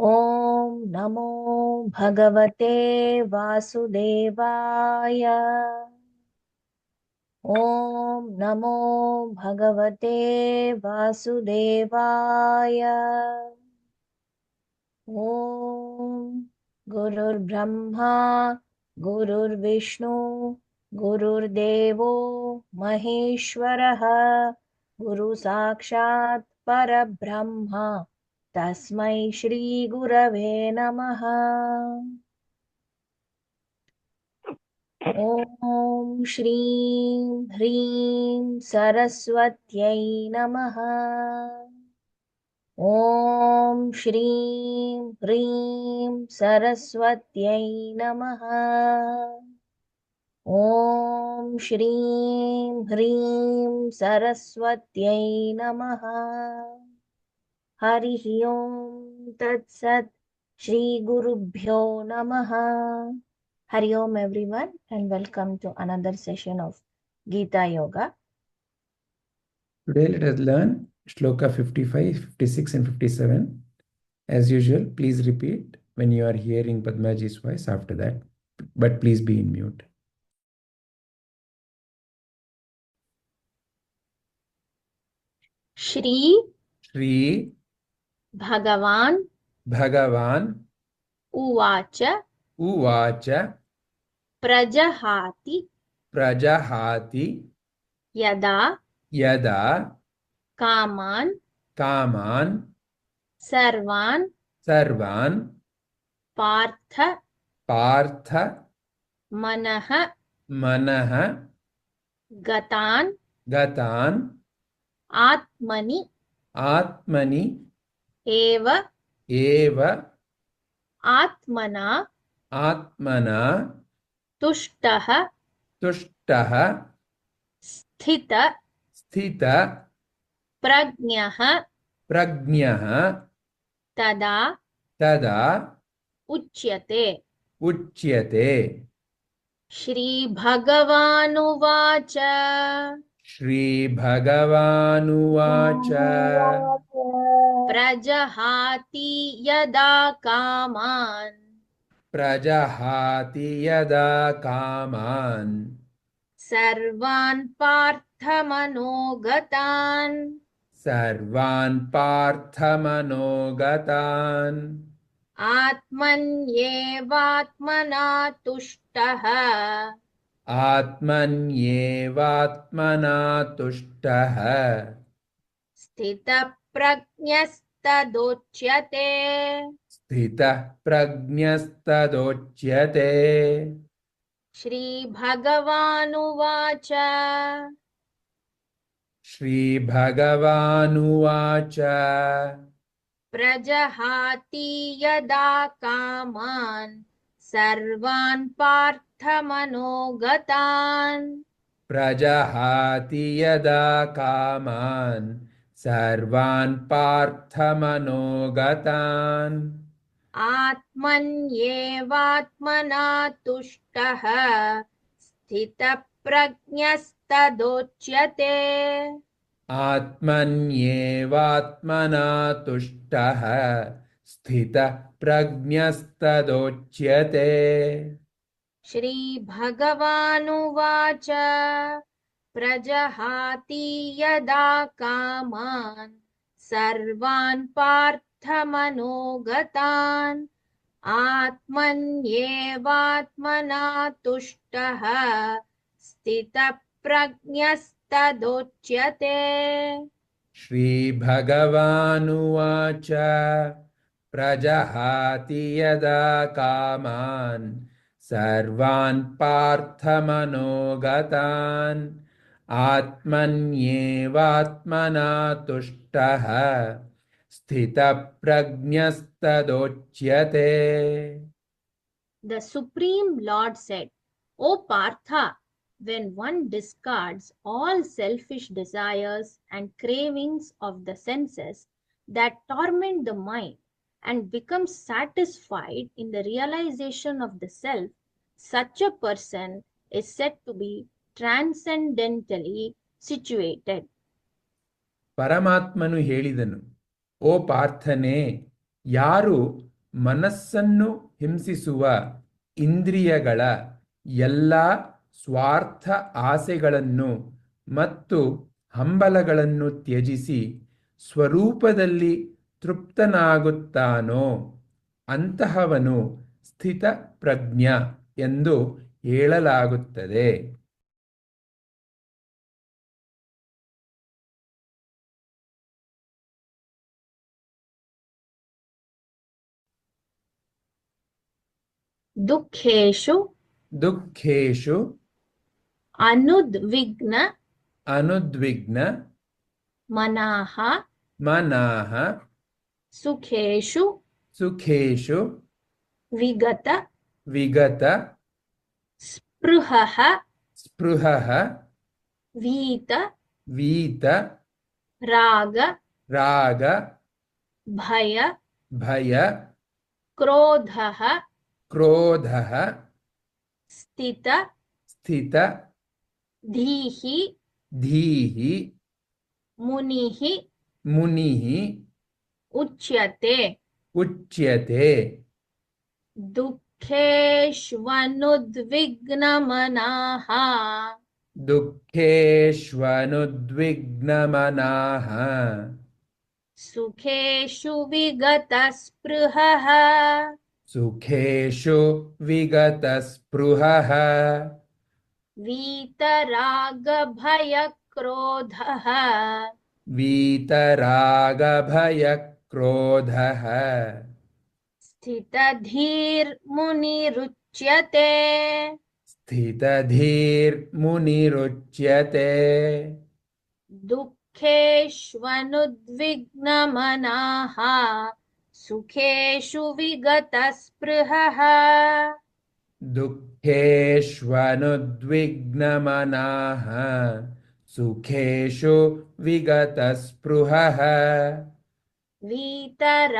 ॐ नमो भगवते वासुदेवाय। ॐ नमो भगवते वासुदेवाय। ॐ गुरुर्ब्रह्मा, गुरुर्विष्णु, गुरुर्देवो, महेश्वरः, गुरुसाक्षात् परब्रह्म। तस्मै श्रीगुरवे नमः। ॐ श्रीं ह्रीं सरस्वत्यै नमः। ॐ श्रीं ह्रीं सरस्वत्यै नमः। ॐ श्रीं ह्रीं सरस्वत्यै नमः। हरिः ॐ तत्सत् श्रीगुरुभ्यो नमः हरि ओम everyone and welcome to another session of Gita Yoga. Today, let us learn Shloka 55, 56, and 57. As usual, please repeat when you are hearing Padmaji's voice after that, but please be in mute. Shri Shri भगवान भगवान उवाच उवाच प्रजहाति प्रजहाति यदा यदा कामान कामान सर्वान सर्वान पार्थ पार्थ मनः मनः गतान गतान आत्मनि आत्मनि एव Eva आत्मना Atmana तुष्टः तुष्टः स्थित स्थित प्रज्ञः प्रज्ञः तदा तदा उच्यते। उच्यते। श्रीभगवानुवाच। श्रीभगवानुवाच। प्रजहाति यदा कामान्। प्रजहाति यदा कामान्। सर्वान् पार्थमनोगतान्। सर्वान् पार्थमनोगतान्। आत्मन्येवात्मना तुष्टः आत्मन्येवात्मना तुष्टः स्थितप्रज्ञस्तदोच्यते। स्थितः प्रज्ञस्तदोच्यते श्रीभगवानुवाच। श्रीभगवानुवाच। प्रजहाति यदा कामान् सर्वान् पार्थमनोगतान्। प्रजहाति यदा कामान् सर्वान् पार्थमनोगतान्। आत्मन्येवात्मना तुष्टः स्थितप्रज्ञस्तदोच्यते। आत्मन्येवात्मना तुष्टः स्थितः प्रज्ञस्तदोच्यते श्रीभगवानुवाच प्रजहाति यदा कामान् सर्वान् पार्थमनोगतान्। आत्मन्येवात्मना तुष्टः स्थितप्रज्ञस्तदोच्यते। श्रीभगवानुवाच प्रजहाति यदा कामान् सर्वान् पार्थमनोगतान्। आत्मन्येवात्मना तुष्टः स्थितप्रज्ञस्तदोच्यते The Supreme Lord said, O Partha, when one discards all selfish desires and cravings of the senses that torment the mind and becomes satisfied in the realization of the self, such a person is said to be transcendently situated ಪರಮಾತ್ಮನು ಹೇಳಿದನು, ಓ ಪಾರ್ಥನೆ, ಯಾರು ಮನಸ್ಸನ್ನು ಹಿಂಸಿಸುವ ಇಂದ್ರಿಯಗಳ ಎಲ್ಲ ಸ್ವಾರ್ಥ ಆಸೆಗಳನ್ನು ಮತ್ತು ಹಂಬಲಗಳನ್ನು ತ್ಯಜಿಸಿ ಸ್ವರೂಪದಲ್ಲಿ ತೃಪ್ತನಾಗುತ್ತಾನೋ, ಅಂತಹವನು ಸ್ಥಿತ ಪ್ರಜ್ಞ ಎಂದು ಹೇಳಲಾಗುತ್ತದೆ. दुखेशु दुखेशु अनुद्विग्न अनुद्विग्न मनाः मनाः सुखेशु सुखेषु विगत विगत स्पृहः स्पृहः वीत वीत राग राग भय भय क्रोधः क्रोधः स्थित स्थित धीः धीः मुनिः मुनिः उच्यते। उच्यते। दुःखेष्वनुद्विग्नमनाः। दुःखेष्वनुद्विग्नमनाः। सुखेषु विगतस्पृहः। सुखेषु विगतस्पृहः। वीतरागभयक्रोधः। वीतरागभयक्रोधः। स्थितधीर्मुनिरुच्यते। स्थितधीर्मुनिरुच्यते। दुःखेष्वनुद्विग्नमनाः। सुखेषु विगतस्पृहः। दुःखेष्वनुद्विग्नमनाः। सुखेषु विगतस्पृहः। वीतरागभयक्रोधः।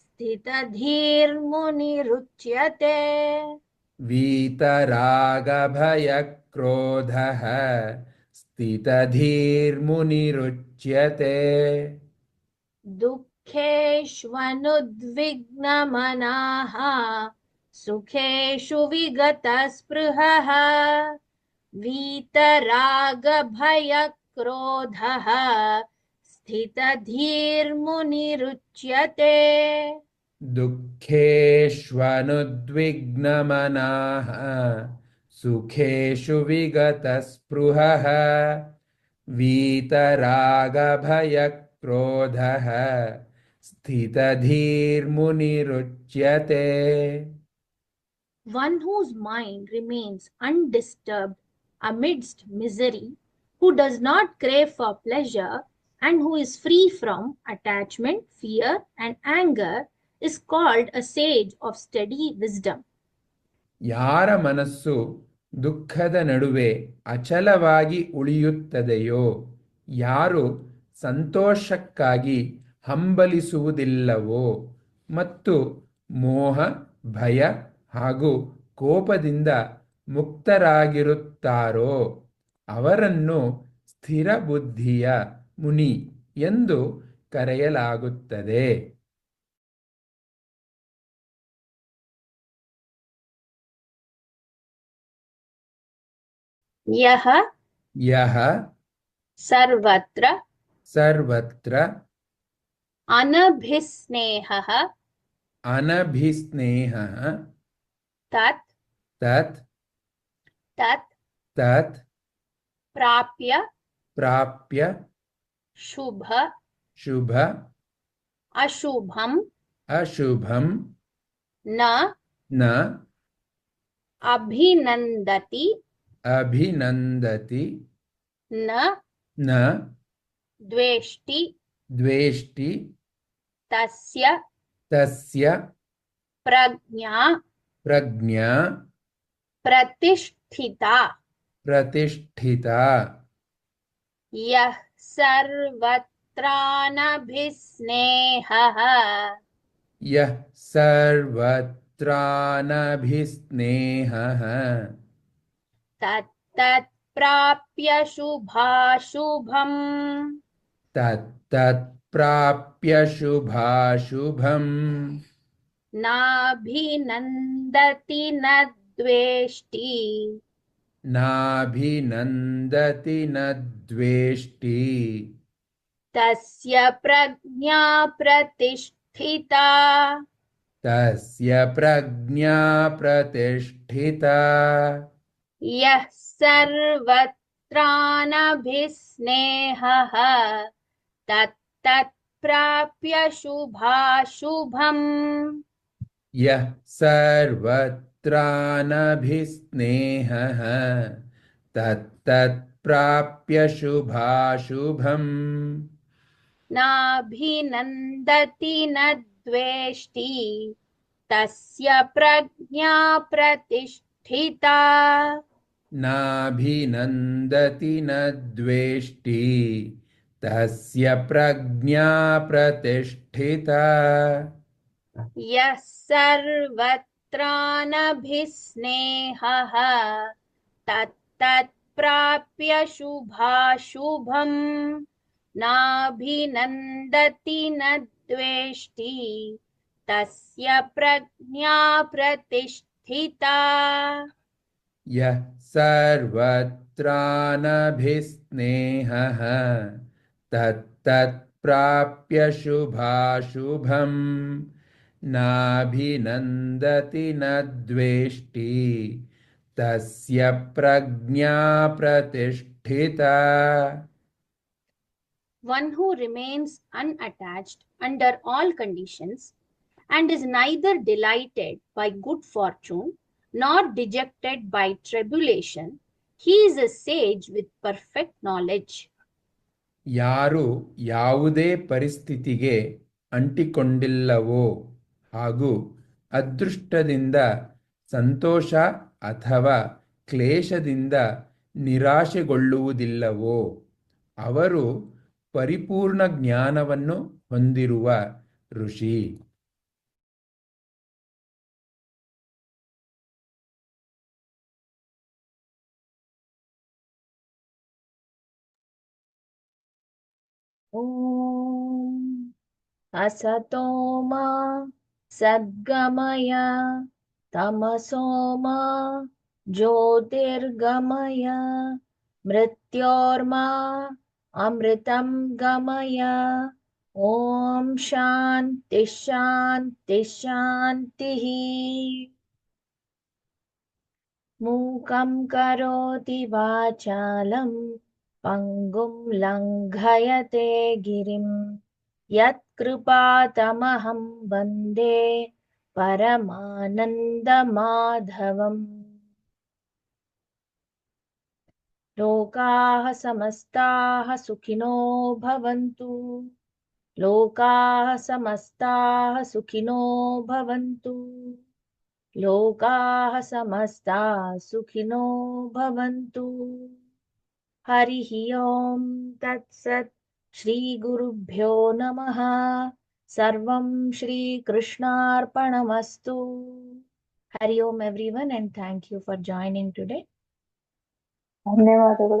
स्थितधीर्मुनिरुच्यते। वीतरागभयक्रोधः स्थितधीर्मुनिरुच्यते। दुःखेष्वनुद्विग्नमनाः सुखेषु विगतस्पृहः वीतरागभयक्रोधः स्थितधीर्मुनिरुच्यते। दुःखेष्वनुद्विग्नमनाः सुखेषु विगतस्पृहः वीतरागभयक्रोधः स्थितधीर्मुनिरुच्यते One whose mind remains undisturbed amidst misery, who does not crave for pleasure, and who is free from attachment, fear, and anger, is called a sage of steady wisdom. ಯಾರ ಮನಸ್ಸು ದುಃಖದ ನಡುವೆ ಅಚಲವಾಗಿ ಉಳಿಯುತ್ತದೆಯೋ? ಯಾರು ಸಂತೋಷಕ್ಕಾಗಿ ಹಂಬಲಿಸುವುದಿಲ್ಲವೋ? ಮತ್ತು ಮೋಹ, ಭಯ ಹಾಗೂ ಕೋಪದಿಂದ ಮುಕ್ತರಾಗಿರುತ್ತಾರೋ? ಅವರನ್ನು ಸ್ಥಿರ ಬುದ್ಧಿಯ ಮುನಿ ಎಂದು ಕರೆಯಲಾಗುತ್ತದೆ. यह यह सर्वत्र सर्वत्र अनभिस्नेहः अनभिस्नेहः तत् तत् तत् तत् प्राप्य प्राप्य शुभ शुभ अशुभम अशुभम न न अभिनंदति अभिनन्दति। न। न। द्वेष्टि। द्वेष्टि। तस्य। तस्य। प्रज्ञा। प्रज्ञा। प्रतिष्ठिता। प्रतिष्ठिता। यः सर्वत्रानभिस्नेहः। यः सर्वत्रानभिस्नेहः। तत्तत्प्राप्य शुभाशुभम्। तत्तत्प्राप्य शुभाशुभम्। नाभिनन्दति न द्वेष्टि। नाभिनन्दति न द्वेष्टि। तस्य प्रज्ञा प्रतिष्ठिता। तस्य प्रज्ञा प्रतिष्ठिता यः सर्वत्रानभिस्नेहः तत्तत्प्राप्य शुभाशुभम्। यः सर्वत्रानभिस्नेहः तत्तत्प्राप्य शुभाशुभम्। नाभिनन्दति न द्वेष्टि तस्य प्रज्ञा प्रतिष्ठिता नाभिनन्दति न द्वेष्टि तस्य प्रज्ञा प्रतिष्ठिता। यः सर्वत्रानभिस्नेहः तत्तत्प्राप्य शुभाशुभम्। नाभिनन्दति न द्वेष्टि तस्य प्रज्ञा प्रतिष्ठिता यः सर्वत्रानभिस्नेहः तत्तत्प्राप्य शुभाशुभम्। नाभिनन्दति न द्वेष्टि तस्य प्रज्ञा प्रतिष्ठिता। One who remains unattached under all conditions and is neither delighted by good fortune nor dejected by tribulation, he is a sage with perfect knowledge. ಯಾರು ಯಾವುದೇ ಪರಿಸ್ಥಿತಿಗೆ ಅಂಟಿಕೊಂಡಿಲ್ಲವೋ ಹಾಗೂ ಅದೃಷ್ಟದಿಂದ ಸಂತೋಷ ಅಥವಾ ಕ್ಲೇಶದಿಂದ ನಿರಾಶೆಗೊಳ್ಳುವುದಿಲ್ಲವೋ ಅವರು ಪರಿಪೂರ್ಣ ಜ್ಞಾನವನ್ನು ಹೊಂದಿರುವ ಋಷಿ ॐ असतो मा सद्गमय तमसो मा ज्योतिर्गमय मृत्योर्मा अमृतं गमय ॐ शान्ति शान्ति शान्तिः मूकं करोति वाचालं पङ्गुं लङ्घयते गिरिं यत्कृपातमहं वन्दे परमानन्दमाधवम् लोकाः समस्ताः सुखिनो भवन्तु लोकाः समस्ताः सुखिनो भवन्तु लोकाः समस्ताः सुखिनो भवन्तु हरि ओम तत्सत् श्रीगुरुभ्यो नमः। सर्वं श्रीकृष्णार्पणमस्तु। Hari Om everyone and thank you for joining today. धन्यवाद